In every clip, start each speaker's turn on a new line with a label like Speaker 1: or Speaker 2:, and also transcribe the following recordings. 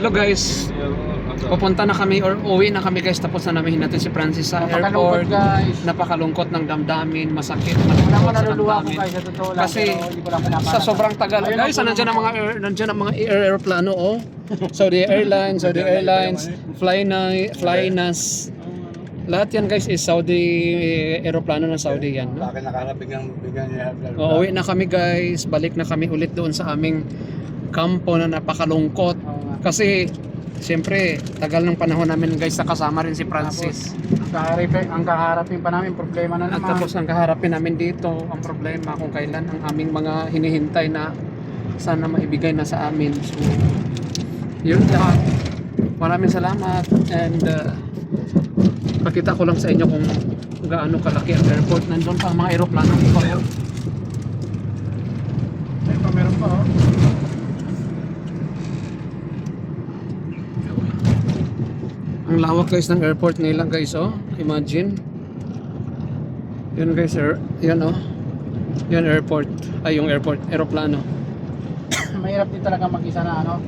Speaker 1: Hello guys, pupunta na kami or uwi na kami guys tapos na namin natin si Francis sa
Speaker 2: Napakalungkot
Speaker 1: airport.
Speaker 2: guys.
Speaker 1: Napakalungkot ng damdamin, masakit,
Speaker 2: Wala ko naluluwa ko guys sa totoo lang.
Speaker 1: Kasi. Sa sobrang tagal.
Speaker 2: Ayun
Speaker 1: Guys,
Speaker 2: ang
Speaker 1: nandiyan ang mga air, nandiyan ang mga air aeroplano oh. Saudi Airlines, Saudi Airlines, Flyna, Flynas. Lahat yan guys is Saudi aeroplano ng Saudi yan. No?
Speaker 3: Bakit nakaharap biglang biglang niya?
Speaker 1: Uuwi na kami guys, balik na kami ulit doon sa aming kampo na napakalungkot. Kasi siyempre tagal ng panahon namin guys na kasama rin si Francis.
Speaker 2: Ang kaharapin, ang kaharapin pa namin problema na
Speaker 1: At
Speaker 2: naman.
Speaker 1: tapos ang kaharapin namin dito, ang problema kung kailan ang aming mga hinihintay na sana maibigay na sa amin. So, yun lang. Maraming salamat and uh, pakita ko lang sa inyo kung gaano kalaki ang airport. Nandun pa ang mga aeroplano.
Speaker 2: Ayun pa, meron pa oh.
Speaker 1: Ang lawak guys ng airport nila guys oh. Imagine. Yun guys, air, yun oh. Yun airport. Ay yung airport, aeroplano.
Speaker 2: Mahirap din talaga mag-isa na ano.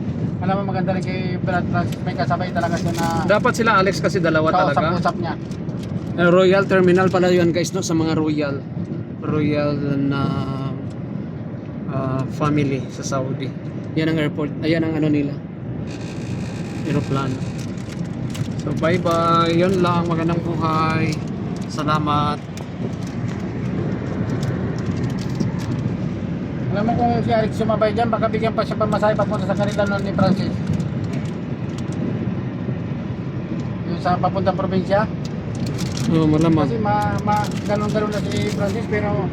Speaker 2: Alam mo maganda rin kay Brad Francis, may kasabay talaga siya na
Speaker 1: Dapat sila Alex kasi dalawa talaga.
Speaker 2: kausap-usap niya.
Speaker 1: Uh, Royal Terminal pala yun guys no sa mga Royal Royal na uh, family sa Saudi. Yan ang airport. Ayan ang ano nila. Aeroplano. So bye bye. Yun lang. Magandang buhay. Salamat.
Speaker 2: Alam mo kung si Alex sumabay dyan, baka bigyan pa siya pamasahe papunta sa kanila noon ni Francis. Yung sa papuntang probinsya.
Speaker 1: Oh, malamang.
Speaker 2: Kasi ma, ma ganun-ganun na si Francis pero